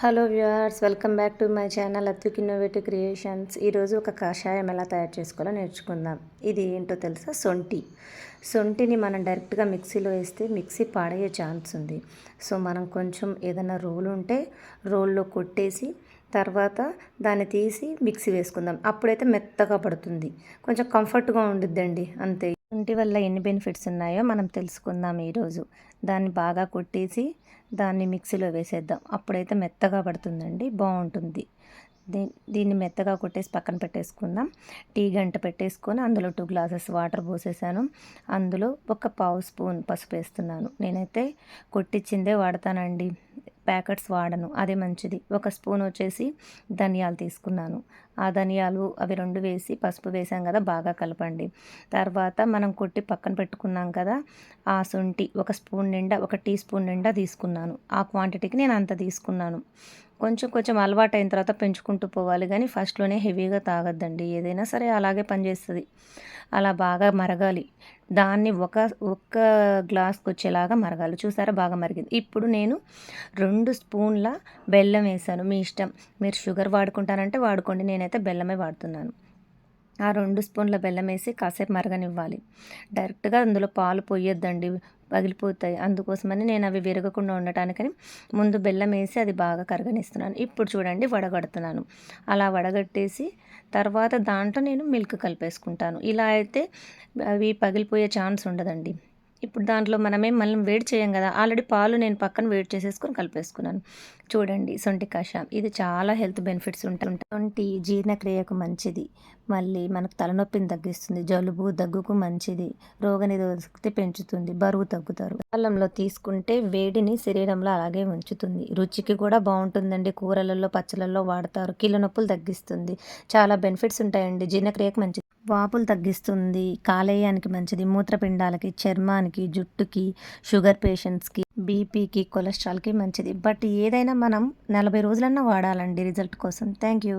Hello viewers welcome back to my channel అత్యుక్ innovative creations. ఈరోజు ఒక కషాయం ఎలా తయారు చేసుకోవాలో నేర్చుకుందాం. ఇది ఏంటో తెలుసా? సొంటి. సొంటిని మనం డైరెక్ట్గా మిక్సీలో వేస్తే మిక్సీ పాడయ్యే ఛాన్స్ ఉంది. సో మనం కొంచెం ఏదైనా రోల్ ఉంటే రోల్లో కొట్టేసి తర్వాత దాన్ని తీసి మిక్సీ వేసుకుందాం. అప్పుడైతే మెత్తగా పడుతుంది. కొంచెం కంఫర్ట్గా ఉండిద్దండి అంతే. ఇంటి వల్ల ఎన్ని బెనిఫిట్స్ ఉన్నాయో మనం తెలుసుకుందాం ఈరోజు. దాన్ని బాగా కొట్టేసి దాన్ని మిక్సీలో వేసేద్దాం. అప్పుడైతే మెత్తగా పడుతుందండి బాగుంటుంది. దీ దీన్ని మెత్తగా కొట్టేసి పక్కన పెట్టేసుకుందాం. టీ గంట పెట్టేసుకొని అందులో టూ గ్లాసెస్ వాటర్ పోసేసాను. అందులో ఒక పావు స్పూన్ పసుపు వేస్తున్నాను. నేనైతే కొట్టించిందే వాడతానండి. ప్యాకెట్స్ వాడను. అదే మంచిది. ఒక స్పూన్ వచ్చేసి ధనియాలు తీసుకున్నాను. ఆ ధనియాలు అవి రెండు వేసి పసుపు వేసాం కదా బాగా కలపండి. తర్వాత మనం కొట్టి పక్కన పెట్టుకున్నాం కదా ఆ శొంఠి ఒక స్పూన్ నిండా ఒక టీ స్పూన్ నిండా తీసుకున్నాను. ఆ క్వాంటిటీకి నేను అంత తీసుకున్నాను. కొంచెం కొంచెం అలవాటు అయిన తర్వాత పెంచుకుంటూ పోవాలి. కానీ ఫస్ట్లోనే హెవీగా తాగొద్దండి. ఏదైనా సరే అలాగే పనిచేస్తుంది. అలా బాగా మరగాలి. దాన్ని ఒక ఒక్క గ్లాస్కి వచ్చేలాగా మరగాలి. చూసారా? బాగా మరిగింది. ఇప్పుడు నేను రెండు స్పూన్ల బెల్లం వేసాను. మీ ఇష్టం. మీరు షుగర్ వాడుకుంటానంటే వాడుకోండి. నేనైతే బెల్లమే వాడుతున్నాను. ఆ రెండు స్పూన్ల బెల్లం వేసి కాసేపు మరగనివ్వాలి. డైరెక్ట్గా అందులో పాలు పోయొద్దండి పగిలిపోతాయి. అందుకోసమని నేను అవి విరగకుండా ఉండటానికని ముందు బెల్లం వేసి అది బాగా కరగనిస్తున్నాను. ఇప్పుడు చూడండి వడగడుతున్నాను. అలా వడగట్టేసి తర్వాత దాంట్లో నేను మిల్క్ కలిపేసుకుంటాను. ఇలా అయితే అవి పగిలిపోయే ఛాన్స్ ఉండదండి. ఇప్పుడు దాంట్లో మనమే మళ్ళీ వేడి చేయం కదా. ఆల్రెడీ పాలు నేను పక్కన వేడి చేసేసుకొని కలిపేసుకున్నాను. చూడండి సొంటి కషాయం ఇది చాలా హెల్త్ బెనిఫిట్స్ ఉంటాయి. సొంటి జీర్ణక్రియకు మంచిది. మళ్ళీ మనకు తలనొప్పిని తగ్గిస్తుంది. జలుబు దగ్గుకు మంచిది. రోగనిరోధకత పెంచుతుంది. బరువు తగ్గుతారు. కాలంలో తీసుకుంటే వేడిని శరీరంలో అలాగే ఉంచుతుంది. రుచికి కూడా బాగుంటుందండి. కూరలలో పచ్చలలో వాడతారు. కీళ్ళ నొప్పులు తగ్గిస్తుంది. చాలా బెనిఫిట్స్ ఉంటాయండి. జీర్ణక్రియకు మంచిది. వాపులు తగ్గిస్తుంది. కాలేయానికి మంచిది. మూత్రపిండాలకి చర్మానికి జుట్టుకి షుగర్ పేషెంట్స్కి బీపీకి కొలెస్ట్రాల్కి మంచిది. బట్ ఏదైనా మనం నలభై రోజులన్నా వాడాలండి రిజల్ట్ కోసం. Thank you.